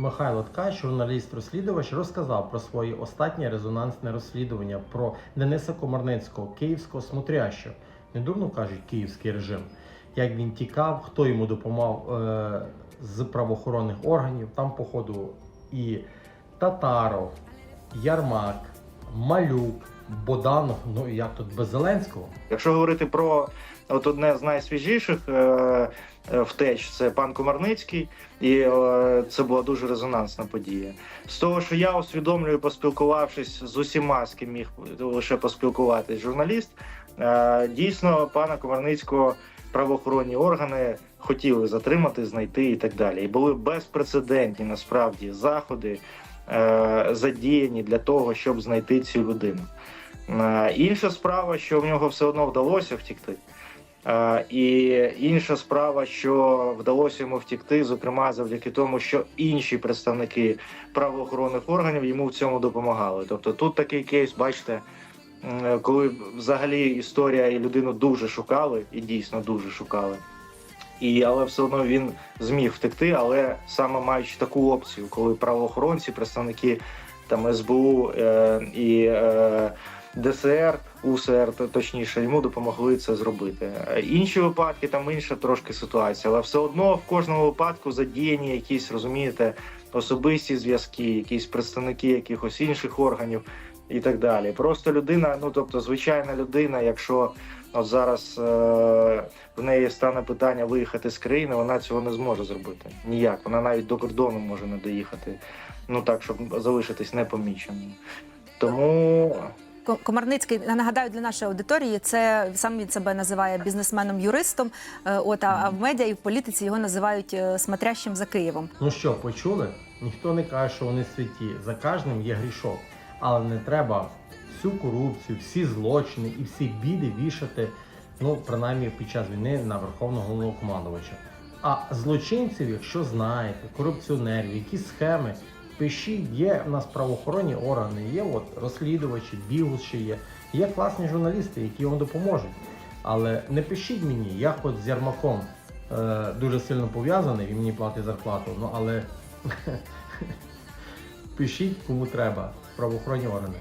Михайло Ткач, журналіст-розслідувач, розказав про своє останнє резонансне розслідування про Дениса Комарницького, київського смотрящого. Недурно кажуть київський режим. Як він тікав, хто йому допомагав е, з правоохоронних органів. Там, походу, і Татаров, Ярмак, Малюк, Боданов. Ну і як тут без Зеленського? Якщо говорити про от одне з найсвіжіших е, е, втеч, це пан Комарницький, і е, це була дуже резонансна подія. З того, що я усвідомлюю, поспілкувавшись з усіма, з ким міг лише поспілкуватись журналіст, е, дійсно пана Комарницького правоохоронні органи хотіли затримати, знайти і так далі. І були безпрецедентні насправді заходи е, задіяні для того, щоб знайти цю людину. Е, Інша справа, що в нього все одно вдалося втікти. Е, І інша справа, що вдалося йому втікти, зокрема завдяки тому, що інші представники правоохоронних органів йому в цьому допомагали. Тобто тут такий кейс, бачите, коли взагалі історія і людину дуже шукали, і дійсно дуже шукали. І але все одно він зміг втекти, але саме маючи таку опцію, коли правоохоронці, представники там СБУ е, і е, ДСР, УСР, точніше, йому допомогли це зробити. Інші випадки, там інша трошки ситуація, але все одно в кожному випадку задіяні якісь, розумієте, особисті зв'язки, якісь представники якихось інших органів і так далі. Просто людина, ну тобто, звичайна людина, якщо от зараз е, в неї стане питання виїхати з країни, вона цього не зможе зробити. Ніяк. Вона навіть до кордону може не доїхати. Ну так, щоб залишитись непоміченою. Тому Комарницький, нагадаю для нашої аудиторії, це сам він себе називає бізнесменом-юристом. е, От а в медіа і в політиці його називають е, смотрящим за Києвом. Ну що, почули? Ніхто не каже, що вони святі. За кожним є грішок. Але не треба всю корупцію, всі злочини і всі біди вішати, ну, принаймні під час війни на Верховного головнокомандувача. А злочинців, якщо знаєте, корупціонерів, якісь схеми, пишіть, є в нас правоохоронні органи, є от розслідувачі, бігус є, є класні журналісти, які вам допоможуть. Але не пишіть мені, я хоч з Ярмаком е, дуже сильно пов'язаний, він мені платить зарплату, ну але пишіть кому треба, правоохоронні органи.